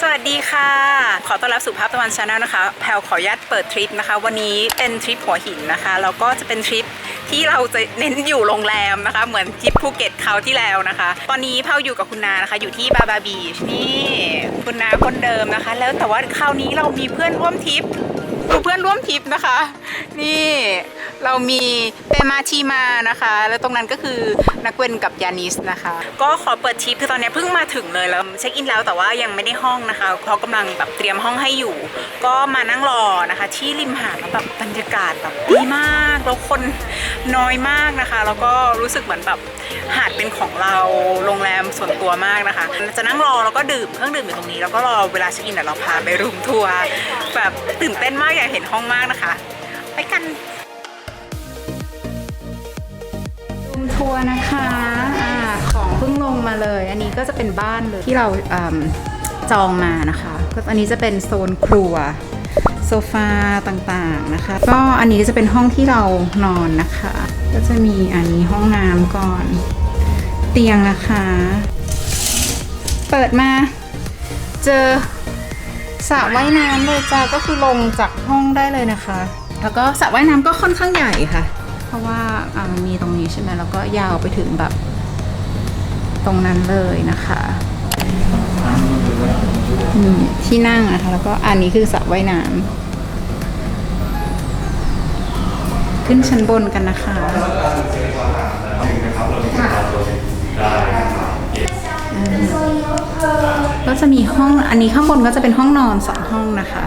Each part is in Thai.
สวัสดีค่ะ ขอต้อนรับสู่ภาพตะวันชาแนลนะคะ แพลขออนุญาตเปิดทริปนะคะ วันนี้เป็นทริปหัวหินนะคะ แล้วก็จะเป็นทริปที่เราจะเน้นอยู่โรงแรมนะคะ เหมือนทริปภูเก็ตคราวที่แล้วนะคะ ตอนนี้แพลอยู่กับคุณนานะคะ อยู่ที่บาบาบีชนี่ คุณนาคนเดิมนะคะ แล้วแต่ว่าคราวนี้เรามีเพื่อนร่วมทริป ดูเพื่อนร่วมทริปนะคะ นี่เรามีเปมาทีมานะคะ แล้วตรงนั้นก็คือนักเวนกับยานิสนะคะ ก็ขอเปิดทริปคือตอนนี้เพิ่งมาถึงเลยแล้วเช็คอินแล้วแต่ว่ายังไม่ได้ห้องนะคะเขากำลังแบบเตรียมห้องให้อยู่ ก็มานั่งรอนะคะ ที่ริมหาดแล้วแบบบรรยากาศแบบดีมากแล้วคน น้อยมากนะคะ แล้วก็รู้สึกเหมือนแบบหาดเป็นของเราโรงแรมส่วนตัวมากนะคะ จะนั่งรอแล้วก็ดื่มเครื่องดื่มอยู่ตรงนี้ แล้วก็รอเวลาเช็คอินเดี๋ยวเราพาไปรูมทัวร์แบบตื่นเต้นมากอยากเห็นห้องมากนะคะ ไปกันรูมทัวร์นะคะอ่าของเพิ่งลงมาเลย อันนี้ก็จะเป็นบ้านเลยที่เราอจองมานะคะ ก็อันนี้จะเป็นโซนครัว โซฟาต่างๆนะคะ ก็อันนี้จะเป็นห้องที่เรานอนนะคะ ก็จะมีอันนี้ห้องน้ำก่อน เตียงนะคะ เปิดมา เจอสระว่ายน้ำเลยจ้าก็คือลงจากห้องได้เลยนะคะ แล้วก็สระว่ายน้ำก็ค่อนข้างใหญ่ค่ะ เพราะว่ามันมีตรงนี้ใช่ไหมแล้วก็ยาวไปถึงแบบ ตรงนั้นเลยนะคะ นี่ที่นั่งนะคะแล้วก็อันนี้คือสระว่ายน้ำขึ้นชั้นบนกันนะคะก็จะมีห้องอันนี้ข้างบนก็จะเป็นห้องนอนสองห้องนะคะ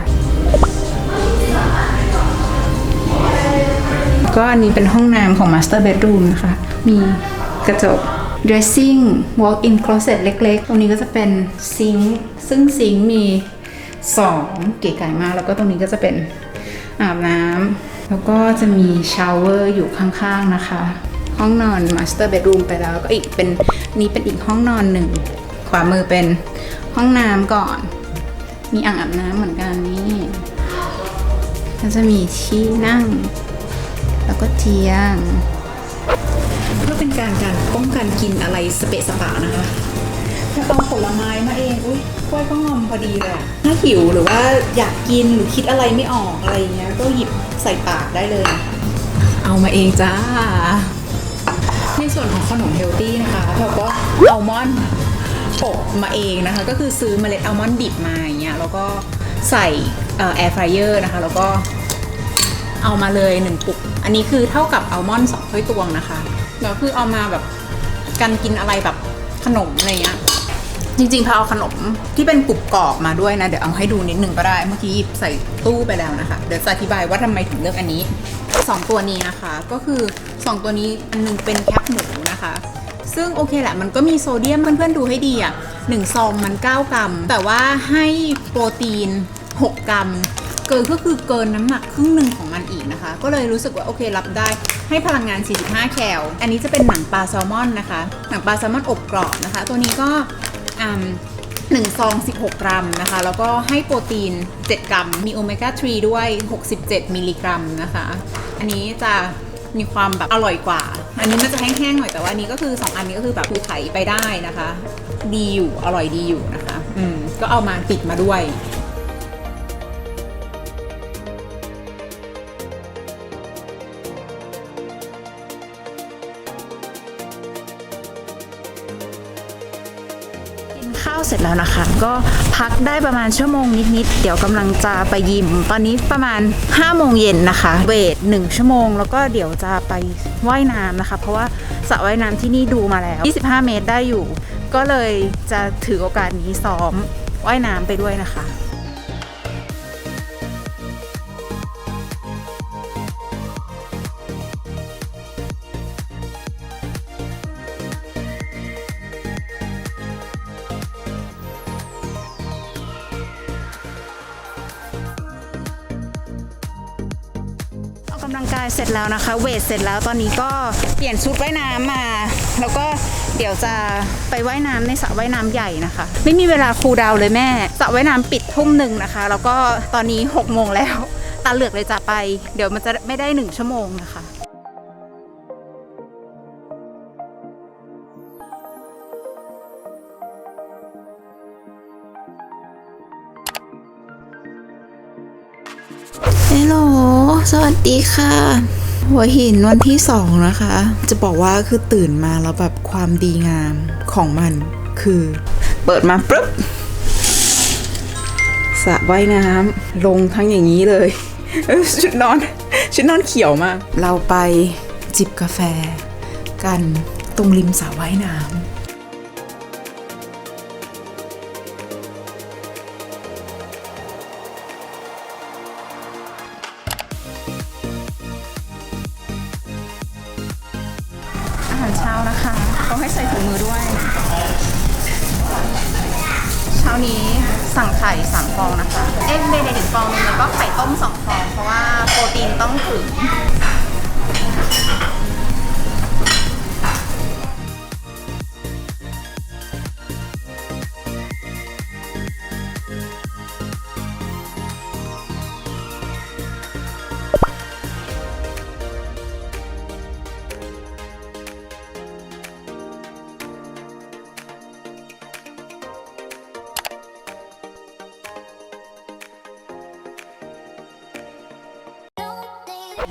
ก็อันนี้เป็นห้องน้ำของ Master Bedroom นะคะ มีกระจก dressing walk-in closet เล็ก ๆ ตรงนี้ก็จะเป็นซิงค์ซึ่งซิงค์มีสองเก๋ไก่มาก แล้วก็ตรงนี้ก็จะเป็นอาบน้ำแล้วก็จะมีชาวเวอร์อยู่ข้างๆนะคะ ห้องนอน Master Bedroom ไปแล้วก็อีกเป็นนี้เป็นอีกห้องนอนหนึ่ง ขวามือเป็นห้องน้ำก่อน มีอ่างอาบน้ำเหมือนกันนี่ก็จะมีที่นั่ง แล้วก็เตียง พื่อเป็นการการป้องกันกินอะไรสเปะสปะนะคะถ้าเอาผลไม้มาเองอุ้ยกล้วยก็งอมพอดีเลยอะถ้าหิวหรือว่าอยากกินหรือคิดอะไรไม่ออกอะไรเงี้ยก็หยิบใส่ปากได้เลยนะคะเอามาเองจ้า ในส่วนของขนมเฮลตี้นะคะเราก็อัลมอนด์อบมาเองนะคะ ก็คือซื้อเมล็ดอัลมอนด์ดิบมาอย่างเงี้ยแล้วก็ใส่แอร์ฟรายเออร์นะคะ แล้วก็เอามาเลยหนึ่งปุก อันนี้คือเท่ากับอัลมอนด์สองถ้วยตวงนะคะ แล้วคือเอามาแบบกันกินอะไรแบบขนมอะไรเงี้ยจริงๆพาเอาขนมที่เป็นกรุบกรอบมาด้วยนะ เดี๋ยวเอาให้ดูนิดนึงก็ได้ เมื่อกี้หยิบใส่ตู้ไปแล้วนะคะ เดี๋ยวจะอธิบายว่าทำไมถึงเลือกอันนี้ 2 ตัวนี้นะคะ ก็คือ 2 ตัวนี้อันหนึงเป็นแคปหมูนะคะ ซึ่งโอเคแหละ มันก็มีโซเดียมเพื่อนๆดูให้ดีอะหนึ่งซองมัน 9 กรัม แต่ว่าให้โปรตีน 6 กรัม เกินก็คือเกินน้ำหนักครึ่งหนึ่งของมันอีกนะคะ ก็เลยรู้สึกว่าโอเครับได้ ให้พลังงาน 45 แคล อันนี้จะเป็นหนังปลาแซลมอนนะคะ หนังปลาแซลมอนอบกรอบนะคะ ตัวนี้ก็หนึ่งซอง 16 กรัมนะคะ แล้วก็ให้โปรตีน 7 กรัม มีโอเมก้า 3 ด้วย 67 มิลลิกรัมนะคะ อันนี้จะมีความแบบอร่อยกว่า อันนี้มันจะแห้งๆหน่อย แต่ว่าอันนี้ก็คือ 2 อันนี้ก็คือแบบคือไถไปได้นะคะ ดีอยู่ อร่อยดีอยู่นะคะ อืม ก็เอามาติดมาด้วย เสร็จแล้วนะคะ ก็พักได้ประมาณชั่วโมงนิดๆเดี๋ยวกำลังจะไปยิม ตอนนี้ประมาณ5โมงเย็นนะคะ เวท1ชั่วโมง แล้วก็เดี๋ยวจะไปว่ายน้ำนะคะ เพราะว่าสระว่ายน้ำที่นี่ดูมาแล้ว 25 เมตรได้อยู่ ก็เลยจะถือโอกาสนี้ซ้อมว่ายน้ำไปด้วยนะคะ กกำลังกายเสร็จแล้วนะคะ เวทเสร็จแล้วตอนนี้ก็เปลี่ยนชุดว่ายน้ำมา แล้วก็เดี๋ยวจะไปว่ายน้ำในสระว่ายน้ำใหญ่นะคะ ไม่มีเวลาคูลดาวเลยแม่สระว่ายน้ำปิดทุ่มหนึ่งนะคะ แล้วก็ตอนนี้6กโมงแล้วตาเหลือกเลยจะไป เดี๋ยวมันจะไม่ได้หนึ่งชั่วโมงนะคะ ฮลโหล สวัสดีค่ะ หัวหินวันที่สองนะคะ จะบอกว่าคือตื่นมาแล้วแบบความดีงามของมันคือ เปิดมาปุ๊บสระว่ายน้ำลงทั้งอย่างนี้เลย ชุดนอน ชุดนอนเขียวมาก เราไปจิบกาแฟ กันตรงริมสระว่ายน้ำ นี้สั่งไข่สามฟองนะคะ เอ็กเบเดดิฟองนึงแล้วก็ไข่ต้มสองฟอง เพราะว่าโปรตีนต้องถึง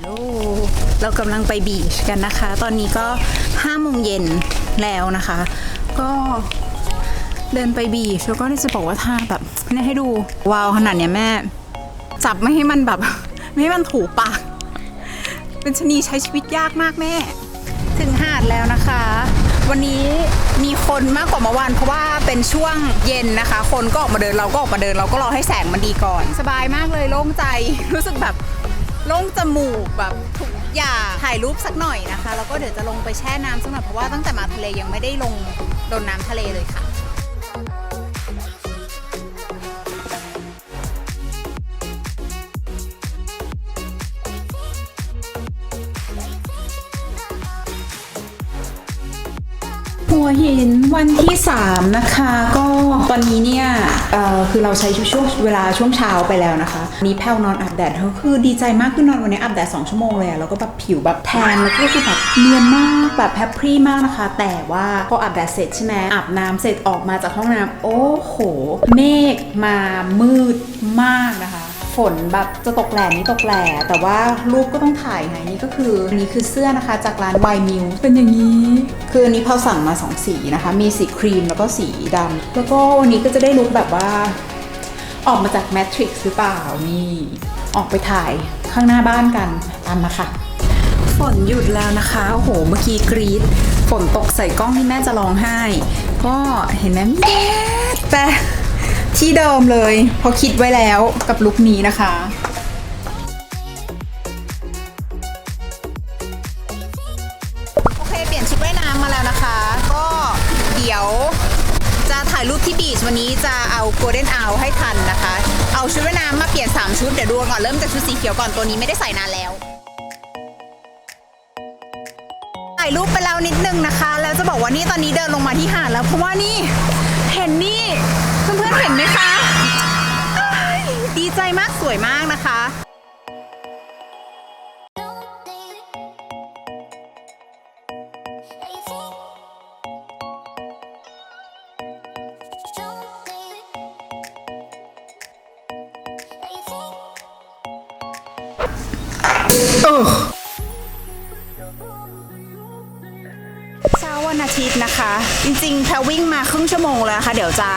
โหลเรากำลังไปบีชกันนะคะ ตอนนี้ก็5โมงเย็นแล้วนะคะ ก็เดินไปบีชแล้วก็จะบอกว่าท่าแบบเนี่ยให้ดูวาวขนาดเนี้ยแม่ จับไม่ให้มันแบบ ไม่ให้มันถูปาก เป็นชะนีใช้ชีวิตยากมากแม่ ถึงหาดแล้วนะคะ วันนี้มีคนมากกว่าเมื่อวานเพราะว่าเป็นช่วงเย็นนะคะ คนก็ออกมาเดินเราก็ออกมาเดินเราก็รอให้แสงมันดีก่อน สบายมากเลยโล่งใจรู้สึกแบบ ลงจมูกแบบทุกอย่างถ่ายรูปสักหน่อยนะคะ แล้วก็เดี๋ยวจะลงไปแช่น้ำสักหน่อยเพราะว่าตั้งแต่มาทะเลยังไม่ได้ลงโดนน้ำทะเลเลยค่ะ วหินวันที่ 3 นะคะ ก็ตอนนี้เนี่ยคือเราใช้ช่วงเวลาช่วงเช้าไปแล้วนะคะ นี่แพลวนอนอาบแดดก็คือดีใจมากคือนอนวันนี้อาบแดด2ชั่วโมงเลยแล้วก็แบบผิวแบบแทนแล้วก็คือแบบเนียนมากแบบแฮปปี้มากนะคะ แต่ว่าพออาบแดดเสร็จใช่ไหมอาบน้ำเสร็จออกมาจากห้องน้ำโอ้โห เมฆมามืดมากนะคะ ฝนแบบจะตกแหล่นี่ตกแหล่แต่ว่ารูปก็ต้องถ่ายไงนี่ก็คืออันนี้คือเสื้อนะคะจากร้าน Y m i l เป็นอย่างนี้ คืออันนี้พอสั่งมา 2 สีนะคะ มีสีครีมแล้วก็สีดำแล้วก็วันนี้ก็จะได้ลุคแบบว่า ออกมาจาก Matrix หรือเปล่านี่ออกไปถ่ายข้างหน้าบ้านกันตามมาค่ะฝนหยุดแล้วนะคะ โอ้โห เมื่อกี้กรีดฝนตกใส่กล้องที่แม่จะร้องไห้ ก็เห็นไหมแม่แต่ ที่เดิมเลยเพอคิดไว้แล้วกับลุคนี้นะคะ โอเค เปลี่ยนชุดว่ายน้ำมาแล้วนะคะ ก็เดี๋ยวจะถ่ายรูปที่บีชวันนี้จะเอา Golden Hour ให้ทันนะคะ เอาชุดว่ายน้ำมาเปลี่ยน 3 ชุด เดี๋ยวดูก่อนเริ่มจากชุดสีเขียวก่อนตัวนี้ไม่ได้ใส่นานแล้วายรูปไปแล้วนิดนึงนะคะ แล้วจะบอกว่านี่ตอนนี้เดินลงมาที่หาดแล้วเพราะว่านี่เห็นนี่เพื่อนๆเห็นไหมคะดีใจมากสวยมากนะคะเวันอาทิตย์นะคะ จริงๆแพรวิ่งมาครึ่งชั่วโมงแล้วค่ะ เดี๋ยวจะ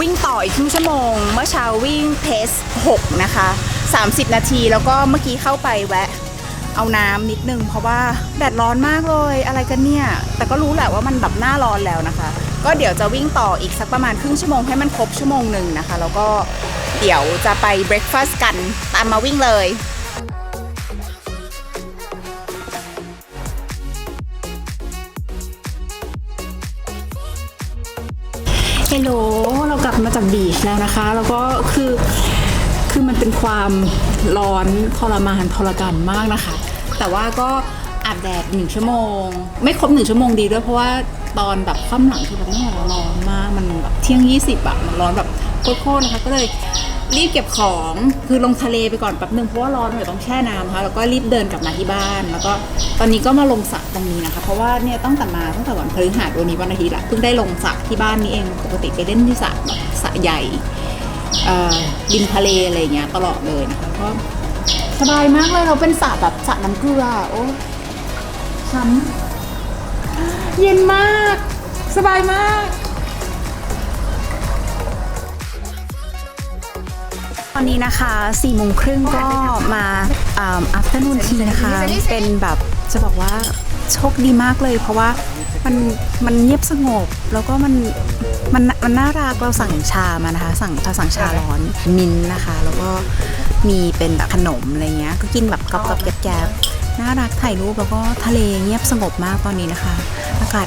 วิ่งต่ออีกครึ่งชั่วโมง เมื่อเช้าวิ่งเพส6นะคะ 30 นาทีแล้วก็เมื่อกี้เข้าไปแวะ เอาน้ำนิดนึงเพราะว่าแดดร้อนมากเลยอะไรกันเนี่ย แต่ก็รู้แหละว่ามันแบบหน้าร้อนแล้วนะคะ ก็เดี๋ยวจะวิ่งต่ออีกสักประมาณครึ่งชั่วโมงให้มันครบชั่วโมงหนึ่งนะคะ แล้วก็เดี๋ยวจะไปเบรคฟาสต์กันตามมาวิ่งเลย ฮลโหลเรากลับมาจากบีชแล้วนะคะ แล้วก็คือคือมันเป็นความร้อนทรมานทรกรรมากนะคะ แต่ว่าก็อาบแดดหนึ่งชั่วโมง ไม่ครบหนึ่งชั่วโมงดีด้วยเพราะว่าตอนแบบค่ำหลังคือแบบไม่ร้อนมากมันแบบเที่ยงยี่สิบอะมันร้อนแบบโคตรๆนะคะก็เลย รีบเก็บของคือลงทะเลไปก่อนแป๊บนึงเพราะว่าร้อนเดี๋ยวต้องแช่น้ำนะคะแล้วก็รีบเดินกลับมาที่บ้าน แล้วก็ตอนนี้ก็มาลงสระตรงนี้นะคะ เพราะว่าเนี่ยตั้งแต่มาตั้งแต่วันพฤหัสวันนี้วันอาทิตย์ละเพิ่งได้ลงสระที่บ้านนี้เองปกติไปเล่นที่สระแบบสระใหญ่เอ่อริมทะเลอะไรเงี้ยตลอดเลยนะคะก็สบายมากเลยเราเป็นสระแบบสระน้ำเกลือโอ้ช้ำเย็นมาก สบายมาก ตอนนี้นะคะ4ี่โมงครึ่งก็มาอ่า afternoon tea นะคะ เป็นแบบจะบอกว่าโชคดีมากเลย เพราะว่ามันมันเงียบสงบ แล้วก็มันมันมันน่ารักเราสั่งชามานะคะ สั่งเราสั่งชาร้อนมินนะคะ แล้วก็มีเป็นแบบขนมอะไรเงี้ยก็กินแบบกรอบๆแกบๆน่ารักถ่ายรูปแล้วก็ทะเลเงียบสงบมากตอนนี้นะคะ อากาศ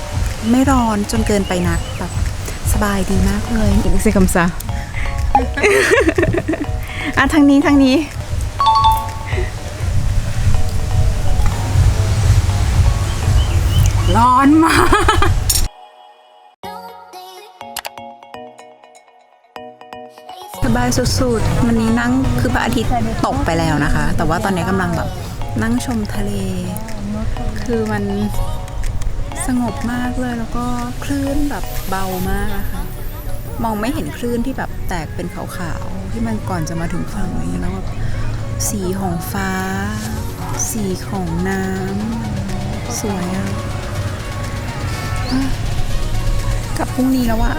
ไม่ร้อนจนเกินไปนักแบบสบายดีมากเลยอีกสิคำซา อะทางนี้ทางนี้ ร้อนมาก สบายสุดๆ วันนี้นั่งคือพระอาทิตย์ตกไปแล้วนะคะ แต่ว่าตอนนี้กำลังแบบนั่งชมทะเล คือมันสงบมากเลยแล้วก็คลื่นแบบเบามากนะคะ มองไม่เห็นคลื่นที่แบบแตกเป็นขาวๆที่มันก่อนจะมาถึงฝั่งอะไรเงี้ยแล้วแบบสีของฟ้า สีของน้ำสวยอะอะกับพรุ่งนี้แล้ววะ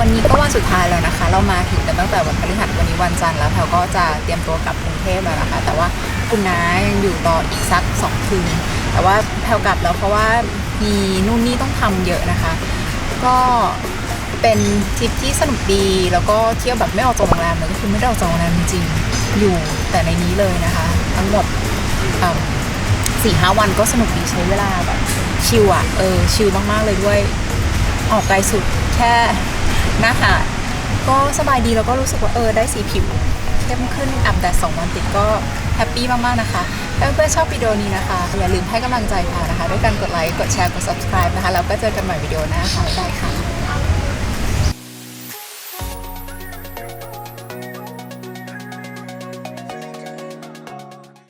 วันนี้ก็วันสุดท้ายแล้วนะคะ เรามาถึงกันตั้งแต่วันพฤหัสวันนี้วันจันทร์แล้วแพลก็จะเตรียมตัวกลับกรุงเทพแล้วนะคะ แต่ว่าคุณน้ายังอยู่รออีกสักสองคืนแต่ว่าแพลกลับแล้วเพราะว่ามีนู่นนี่ต้องทำเยอะนะคะ ก็ เป็นทริปที่สนุกดี แล้วก็เที่ยวแบบไม่ออกจากโรงแรมเลยก็คือไม่ได้ออกจากโรงแรมจริงๆอยู่แต่ในนี้เลยนะคะ ทั้งหมดสี่ห้าวันก็สนุกดีใช้เวลาแบบชิลอะเออชิลมากๆเลยด้วย ออกไกลสุดแค่หน้าหาดก็สบายดีแล้วก็รู้สึกว่าเออได้สีผิวเข้มขึ้นอาบแดดสองวันติดก็แฮปปี้มาก ๆ นะคะถ้าเพื่อนๆชอบวิดีโอนี้นะคะ อย่าลืมให้กำลังใจค่ะนะคะ ด้วยการกดไลค์ กดแชร์ กด subscribe นะคะ แล้วก็เจอกันใหม่วิดีโอหน้าค่ะบ๊ายบายค่ะ